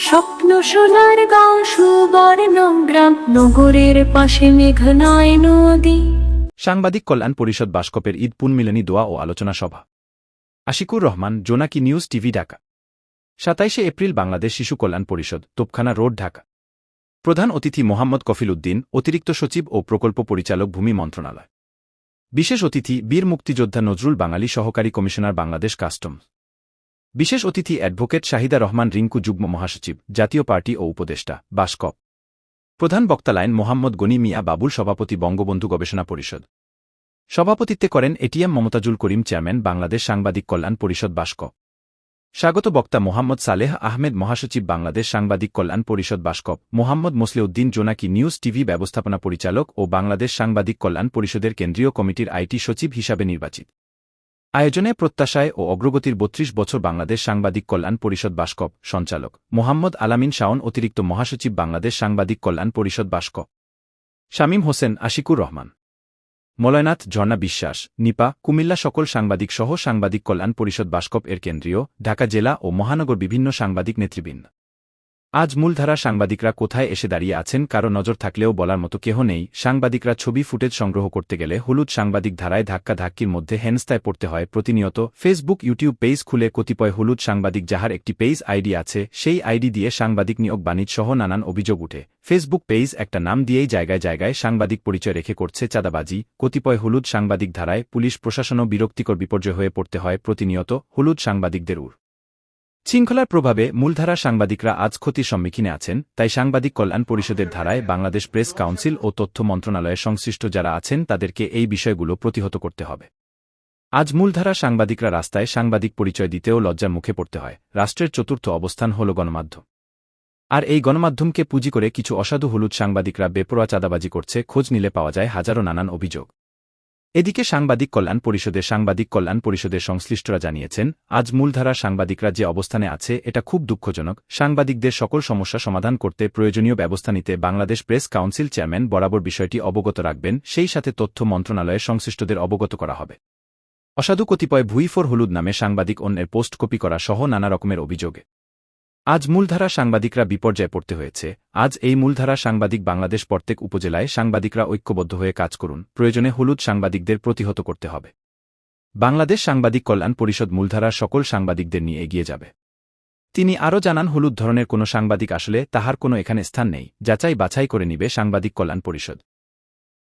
স্বপ্ন সোনার গাঁও, সুবর্ণ গ্রাম, নগরের পাশে মেঘনায় নদী। সাংবাদিক কল্যাণ পরিষদ বাসকপের ঈদ পুনমিলনী দোয়া ও আলোচনা সভা। আশিকুর রহমান, জোনাকি নিউজ টিভি, ঢাকা। সাতাইশে এপ্রিল, বাংলাদেশ শিশু কল্যাণ পরিষদ, তোপখানা রোড, ঢাকা। প্রধান অতিথি মোহাম্মদ কফিল উদ্দিন অতিরিক্ত সচিব ও প্রকল্প পরিচালক ভূমি মন্ত্রণালয়। বিশেষ অতিথি বীর মুক্তিযোদ্ধা নজরুল বাঙালি সহকারী কমিশনার বাংলাদেশ কাস্টমস। বিশেষ অতিথি অ্যাডভোকেট শাহিদা রহমান রিঙ্কু যুগ্ম মহাসচিব, জাতীয় পার্টি ও উপদেষ্টা, বাসকপ। প্রধান বক্তা লাইন মোহাম্মদ গনি মিয়া বাবুল, সভাপতি বঙ্গবন্ধু গবেষণা পরিষদ। সভাপতিত্বে করেন এটিএম মমতাজুল করিম, চেয়ারম্যান, বাংলাদেশ সাংবাদিক কল্যাণ পরিষদ বাস্ক স্বাগত বক্তা মোহাম্মদ সালেহ আহমেদ, মহাসচিব, বাংলাদেশ সাংবাদিক কল্যাণ পরিষদ, বাস্কপ। মোহাম্মদ মোসলেউদ্দিন জোনাকি, নিউজ টিভি ব্যবস্থাপনা পরিচালক ও বাংলাদেশ সাংবাদিক কল্যাণ পরিষদের কেন্দ্রীয় কমিটির আইটি সচিব হিসাবে নির্বাচিত। আয়োজনে প্রত্যাশায় ও অগ্রগতির বত্রিশ বছর বাংলাদেশ সাংবাদিক কল্যাণ পরিষদ বাস্কপ সঞ্চালক মোহাম্মদ আলামিন শাওন অতিরিক্ত মহাসচিব বাংলাদেশ সাংবাদিক কল্যাণ পরিষদ বাস্ক শামীম হোসেন আশিকুর রহমান। মলয়নাথ ঝর্ণা বিশ্বাস, নিপা, কুমিল্লা সকল সাংবাদিক সহ সাংবাদিক কল্যাণ পরিষদ বাস্কপ এর কেন্দ্রীয়, ঢাকা জেলা ও মহানগর বিভিন্ন সাংবাদিক নেতৃবৃন্দ। আজ মূলধারা সাংবাদিকরা কোথায় এসে দাঁড়িয়ে আছেন কারও নজর থাকলেও বলার মতো কেহ নেই। সাংবাদিকরা ছবি ফুটেজ সংগ্রহ করতে গেলে হলুদ সাংবাদিক ধারায় ধাক্কা ধাক্কির মধ্যে হেনস্তায় পড়তে হয় প্রতিনিয়ত। ফেসবুক ইউটিউব পেজ খুলে কতিপয় হলুদ সাংবাদিক যাহার একটি পেজ আইডি আছে, সেই আইডি দিয়ে সাংবাদিক নিয়োগ বাণিজ্য সহ নানান অভিযোগ উঠে। ফেসবুক পেজ একটা নাম দিয়েই জায়গায় জায়গায় সাংবাদিক পরিচয় রেখে করছে চাঁদাবাজি। কতিপয় হলুদ সাংবাদিক ধারায় পুলিশ প্রশাসনও বিরক্তিকর বিপর্যয় হয়ে পড়তে হয় প্রতিনিয়ত, হলুদ সাংবাদিকদের উর। শৃঙ্খলার প্রভাবে মূলধারা সাংবাদিকরা আজ ক্ষতির সম্মুখীনে আছেন, তাই সাংবাদিক কল্যাণ পরিষদের ধারায় বাংলাদেশ প্রেস কাউন্সিল ও তথ্য মন্ত্রণালয়ের সংশ্লিষ্ট যারা আছেন, তাদেরকে এই বিষয়গুলো প্রতিহত করতে হবে। আজ মূলধারা সাংবাদিকরা রাস্তায় সাংবাদিক পরিচয় দিতেও লজ্জার মুখে পড়তে হয়। রাষ্ট্রের চতুর্থ অবস্থান হল গণমাধ্যম। আর এই গণমাধ্যমকে পুঁজি করে কিছু অসাধু হলুদ সাংবাদিকরা বেপরোয়া চাঁদাবাজি করছে, খোঁজ নিলে পাওয়া যায় হাজারো নানান অভিযোগ। এদিকে সাংবাদিক কল্যাণ পরিষদের সাংবাদিক কল্যাণ পরিষদের সংশ্লিষ্টরা জানিয়েছেন, আজ মূলধারা সাংবাদিকরা যে অবস্থানে আছে, এটা খুব দুঃখজনক। সাংবাদিকদের সকল সমস্যা সমাধান করতে প্রয়োজনীয় ব্যবস্থা নিতে বাংলাদেশ প্রেস কাউন্সিল চেয়ারম্যান বরাবর বিষয়টি অবগত রাখবেন। সেই সাথে তথ্য মন্ত্রণালয়ের সংশ্লিষ্টদের অবগত করা হবে। অসাধু কতিপয় ভুইফোর হলুদ নামে সাংবাদিক অন্যের পোস্ট কপি করা সহ নানা রকমের অভিযোগে। আজ মূলধারা সাংবাদিকরা বিপর্যয়ে পড়তে হয়েছে। আজ এই মূলধারা সাংবাদিক বাংলাদেশ প্রত্যেক উপজেলায় সাংবাদিকরা ঐক্যবদ্ধ হয়ে কাজ করুন। প্রয়োজনে হলুদ সাংবাদিকদের প্রতিহত করতে হবে। বাংলাদেশ সাংবাদিক কল্যাণ পরিষদ মূলধারার সকল সাংবাদিকদের নিয়ে এগিয়ে যাবে। তিনি আরও জানান, হলুদ ধরনের কোনো সাংবাদিক আসলে তাহার কোনো এখানে স্থান নেই। যাচাই বাছাই করে নিবে সাংবাদিক কল্যাণ পরিষদ।